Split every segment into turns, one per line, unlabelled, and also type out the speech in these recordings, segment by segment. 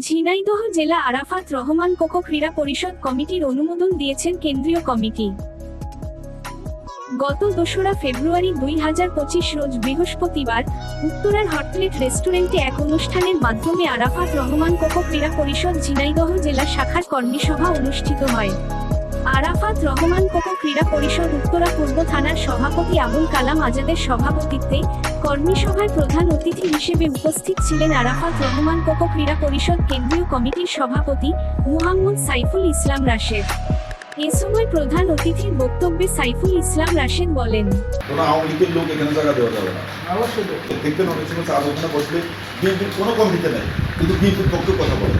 ঝিনাইদহ জেলা আরাফাত রহমান কোকো ক্রীড়া পরিষদ কমিটির অনুমোদন দিয়েছেন কেন্দ্রীয় কমিটি। গত দোসরা ফেব্রুয়ারি দুই হাজার পঁচিশ রোজ বৃহস্পতিবার উত্তরার হটলেট রেস্টুরেন্টে এক অনুষ্ঠানের মাধ্যমে আরাফাত রহমান কোকো ক্রীড়া পরিষদ ঝিনাইদহ জেলা শাখার কর্মীসভা অনুষ্ঠিত হয়। আরাফাত রহমান কোকো ক্রীড়া পরিষদ উত্তরা পূর্ব থানার সভাপতি আবুল কালাম আজাদের সভাপতিত্বে কর্মীসভায় প্রধান অতিথি হিসেবে উপস্থিত ছিলেন আরাফাত রহমান কোকো ক্রীড়া পরিষদ কেন্দ্রীয় কমিটির সভাপতি মুহাম্মদ সাইফুল ইসলাম রাশেদ। এ সময় প্রধান অতিথির বক্তব্যে সাইফুল ইসলাম রাশেদ বলেন
কোনো আওয়ামী লীগের লোক এখানে জায়গা দেওয়া যাবে না।
অবশ্যই।
দেখবেন অনেক সময় বিএনপির কোনো কমিটিতে নেই কিন্তু বিএনপির পক্ষে কথা বলে।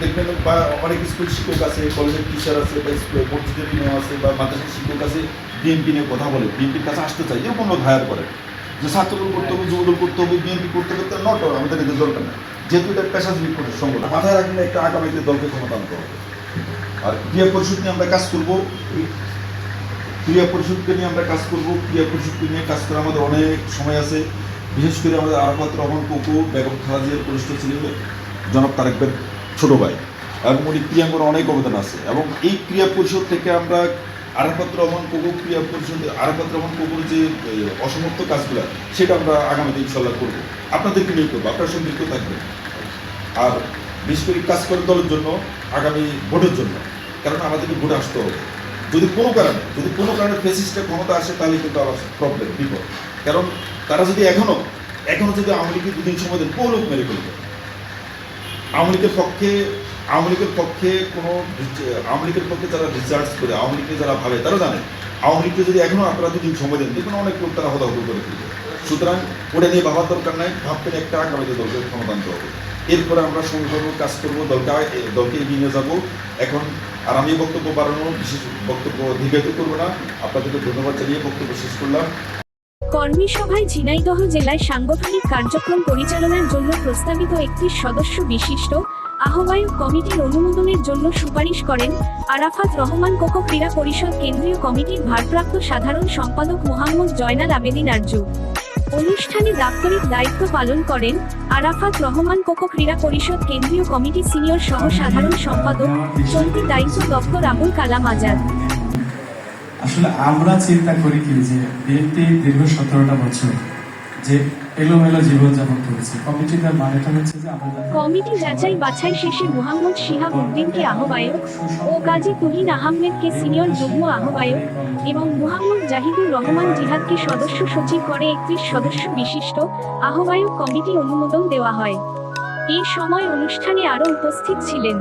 দেখবেন বা অনেক স্কুল শিক্ষক আছে, কলেজের টিচার আছে বা স্কুলের মসজিদের ইমাম আছে বা মাদ্রাসার শিক্ষক আছে বিএনপি নিয়ে কথা বলে বিএনপির কাছে আসতে চাই এরকম লোক হায়ার করে। যে ছাত্রদল করতে হবে যুবদল করতে হবে বিএনপি করতে হবে নট আমাদের এদের দরকার নেই। যেহেতু এটা পেশাজীবী করে সংগঠন, মাথায় রাখলে একটা আগামীতে দলকে ক্ষমতা আনতে হবে। আর ক্রিয়া পরিষদ নিয়ে আমরা কাজ করব ক্রিয়া পরিষদকে নিয়ে আমরা কাজ করব, ক্রিয়া পরিষদকে নিয়ে কাজ করে আমাদের অনেক সময় আছে। বিশেষ করে আমাদের আরাফাত রহমান কোকো, বেগম খালাজিয়ার পরিষ্ঠ ছিলেন জনাব তারেকবের ছোট ভাই। এবং উনি ক্রিয়াঙ্গনে অনেক অবদান আছে। এবং এই ক্রিয়া পরিষদ থেকে আমরা আরাফাত রহমান কোকো ক্রিয়া পরিষদ আরাফাত রহমান কোকোর যে এ, অসমাপ্ত কাজগুলো সেটা আমরা আগামীতে ইনশাল্লাহ করব। আপনাদেরকে নিয়ে করব আপনার সঙ্গে যুক্ত থাকবেন আর বিশেষ করে কাজ করে দলের জন্য আগামী ভোটের জন্য। কারণ আমাদেরকে ভোটে আসতে হবে। যদি কোনো কারণে যদি কোনো কারণে ফেসিসটা ক্ষমতা আসে তাহলে কিন্তু আবার প্রবলেম বিপদ। কারণ তারা যদি এখনও এখনও যদি আওয়ামী দুদিন সময় দেন বহু লোক মেরে ফেলবে আওয়ামী লীগের পক্ষে, আওয়ামী লীগের পক্ষে কোনো আওয়ামী লীগের পক্ষে যারা রিসার্চ করে, আওয়ামী লীগকে যারা ভাবে, তারা জানে। আওয়ামী লীগকে যদি এখনও আপনারা দুদিন সময় দেন দেখবেন অনেক লোক তারা হতাহত করে ফেলবে। সুতরাং ওটা নিয়ে ভাবার দরকার নাই ভাবতেন একটা আগামীতে দলকে ক্ষমতা হবে। এরপরে আমরা সংগঠন কাজ করব, দলকে এ- দলকে এগিয়ে নিয়ে যাব। এখন, আর আমি বক্তব্য বাড়ানো, বিশেষ বক্তব্য দীর্ঘায়িত করব না। আপনাদেরকে ধন্যবাদ জানিয়ে বক্তব্য শেষ করলাম।
কর্মী সভায় ঝিনাইদহ জেলায় সাংগঠনিক কার্যক্রম পরিচালনার জন্য প্রস্তাবিত একটি সদস্য বিশিষ্ট আহ্বায়ক কমিটির অনুমোদনের জন্য সুপারিশ করেন আরাফাত রহমান কোকো ক্রীড়া পরিষদ কেন্দ্রীয় কমিটির ভারপ্রাপ্ত সাধারণ সম্পাদক মোহাম্মদ জয়নাল আবেদিন আরজু। অনুষ্ঠানে দাপ্তরিক দায়িত্ব পালন করেন আরাফাত রহমান কোকো ক্রীড়া পরিষদ কেন্দ্রীয় কমিটি সিনিয়র সহ সাধারণ সম্পাদক চলতি দায়িত্ব দপ্তর আবুল কালাম আজাদ।
আসলে আমরা চিন্তা করি কি যে বিএনপি দীর্ঘ সতেরোটা বছর যে এলোমেলো জীবনযাপন করেছে। কমিটিটার মানেটা হচ্ছে যে আমাদের
কমিটি যাচাই বাছাই শেষে মোহাম্মদ শিহাব উদ্দিনকে আহ্বায়ক ও কাজী তুহিন আহমেদকে সিনিয়র যুগ্ম আহ্বায়ক এবং মোহাম্মদ জাহিদুর রহমান জিহাদকে সদস্য সচিব করে একত্রিশ সদস্য বিশিষ্ট আহ্বায়ক কমিটি অনুমোদন দেওয়া হয়। এই সময় অনুষ্ঠানে আরও উপস্থিত ছিলেন।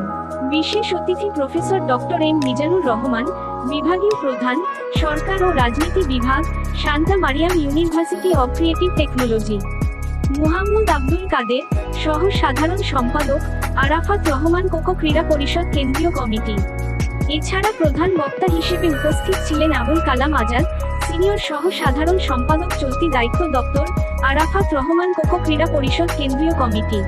বিশেষ অতিথি professor doctor M Mizanur Rahman, বিভাগীয় প্রধান, সরকার ও রাজনীতি বিভাগ, Shanta Mariam university of creative technology. Muhammad Abdul Kader সহ সাধারণ সম্পাদক আরাফাত রহমান কোকো ক্রীড়া পরিষদ কেন্দ্রীয় কমিটি। এছাড়া প্রধান বক্তা হিসেবে উপস্থিত ছিলেন আবুল কালাম আজাদ, সিনিয়র সহ সাধারণ সম্পাদক চলতি দায়িত্ব দপ্তর আরাফাত রহমান কোকো ক্রীড়া পরিষদ কেন্দ্রীয় কমিটি।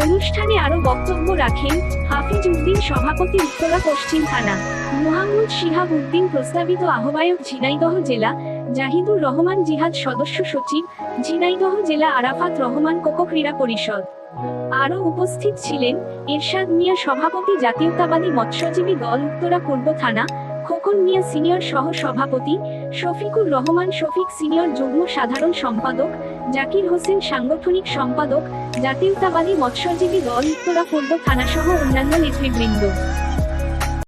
অনুষ্ঠানে আরও বক্তব্য রাখেন হাফিজ উদ্দিন সভাপতি উত্তরা পশ্চিম থানা, মুহাম্মদ শিহাব উদ্দিন প্রস্তাবিত আহ্বায়ক ঝিনাইদহ জেলা, জাহিদুর রহমান জিহাদ সদস্য সচিব, ঝিনাইদহ জেলা আরাফাত রহমান কোকো ক্রীড়া পরিষদ। আরও উপস্থিত ছিলেন এরশাদ মিয়া সভাপতি জাতীয়তাবাদী মৎস্যজীবী দল উত্তরা পূর্ব থানা খোকন মিয়া সিনিয়র সহ সভাপতি শফিকুর রহমান শফিক সিনিয়র যুগ্ম সাধারণ সম্পাদক, জাকির হোসেন সাংগঠনিক সম্পাদক, জাতীয়তাবাদী মৎস্যজীবী দল, উত্তরা পূর্ব থানা সহ অন্যান্য নেতৃবৃন্দ।